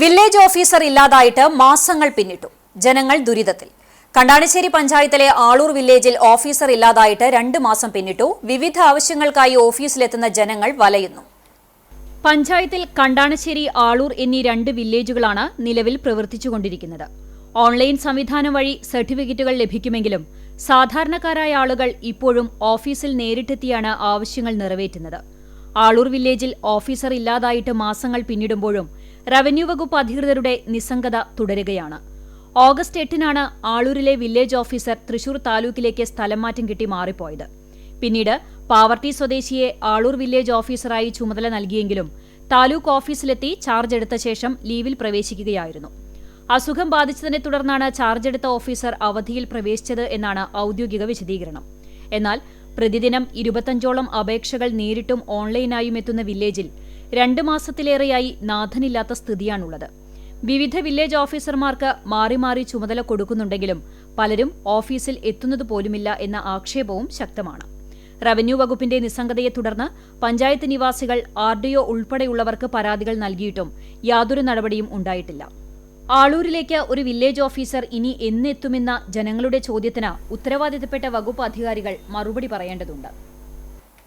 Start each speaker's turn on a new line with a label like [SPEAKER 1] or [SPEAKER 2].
[SPEAKER 1] Village officer ഇല്ലാതായിട്ട് മാസങ്ങൾ പിന്നിട്ടു. ജനങ്ങൾ ദുരിതത്തിൽ. കണ്ടാണിശ്ശേരി പഞ്ചായത്തിലെ ആളൂർ വില്ലേജിൽ ഓഫീസർ ഇല്ലാതായിട്ട് രണ്ട് മാസം പിന്നിട്ടു. വിവിധ ആവശ്യങ്ങൾക്കായി ഓഫീസിലെത്തുന്ന ജനങ്ങൾ വലയുന്നു.
[SPEAKER 2] പഞ്ചായത്തിൽ കണ്ടാണശ്ശേരി ആളൂർ എന്നീ രണ്ട് വില്ലേജുകളാണ് നിലവിൽ പ്രവർത്തിച്ചുകൊണ്ടിരിക്കുന്നത്. ഓൺലൈൻ സംവിധാനം വഴി സർട്ടിഫിക്കറ്റുകൾ ലഭിക്കുമെങ്കിലും സാധാരണക്കാരായ ആളുകൾ ഇപ്പോഴും ഓഫീസിൽ നേരിട്ടെത്തിയാണ് ആവശ്യങ്ങൾ നിറവേറ്റുന്നത്. ആളൂർ വില്ലേജിൽ ഓഫീസർ ഇല്ലാതായിട്ട് മാസങ്ങൾ പിന്നിടുമ്പോഴും റവന്യൂ വകുപ്പ് അധികൃതരുടെ നിസ്സംഗത തുടരുകയാണ്. ഓഗസ്റ്റ് എട്ടിനാണ് ആളൂരിലെ വില്ലേജ് ഓഫീസർ തൃശൂർ താലൂക്കിലേക്ക് സ്ഥലം മാറ്റം കിട്ടി മാറിപ്പോയത്. പിന്നീട് പാവർട്ടി സ്വദേശിയെ ആളൂർ വില്ലേജ് ഓഫീസറായി ചുമതല നൽകിയെങ്കിലും താലൂക്ക് ഓഫീസിലെത്തി ചാർജ് എടുത്ത ശേഷം ലീവിൽ പ്രവേശിക്കുകയായിരുന്നു. അസുഖം ബാധിച്ചതിനെ തുടർന്നാണ് ചാർജ് എടുത്ത ഓഫീസർ അവധിയിൽ പ്രവേശിച്ചത് എന്നാണ് ഔദ്യോഗിക വിശദീകരണം. എന്നാൽ പ്രതിദിനം ഇരുപത്തഞ്ചോളം അപേക്ഷകൾ നേരിട്ടും ഓൺലൈനായും എത്തുന്ന വില്ലേജിൽ രണ്ട് മാസത്തിലേറെയായി നാഥനില്ലാത്ത സ്ഥിതിയാണുള്ളത്. വിവിധ വില്ലേജ് ഓഫീസർമാർക്ക് മാറി മാറി ചുമതല കൊടുക്കുന്നുണ്ടെങ്കിലും പലരും ഓഫീസിൽ എത്തുന്നത് പോലുമില്ല എന്ന ആക്ഷേപവും ശക്തമാണ്. റവന്യൂ വകുപ്പിന്റെ നിസ്സംഗതയെ തുടർന്ന് പഞ്ചായത്ത് നിവാസികൾ ആർഡിഒ ഉൾപ്പെടെയുള്ളവർക്ക് പരാതികൾ നൽകിയിട്ടും യാതൊരു നടപടിയും ഉണ്ടായിട്ടില്ല. ആളൂരിലേക്ക് ഒരു വില്ലേജ് ഓഫീസർ ഇനി എന്നെത്തുമെന്ന ജനങ്ങളുടെ ചോദ്യത്തിന് ഉത്തരവാദിത്തപ്പെട്ട വകുപ്പ് അധികാരികൾ മറുപടി പറയേണ്ടതുണ്ട്.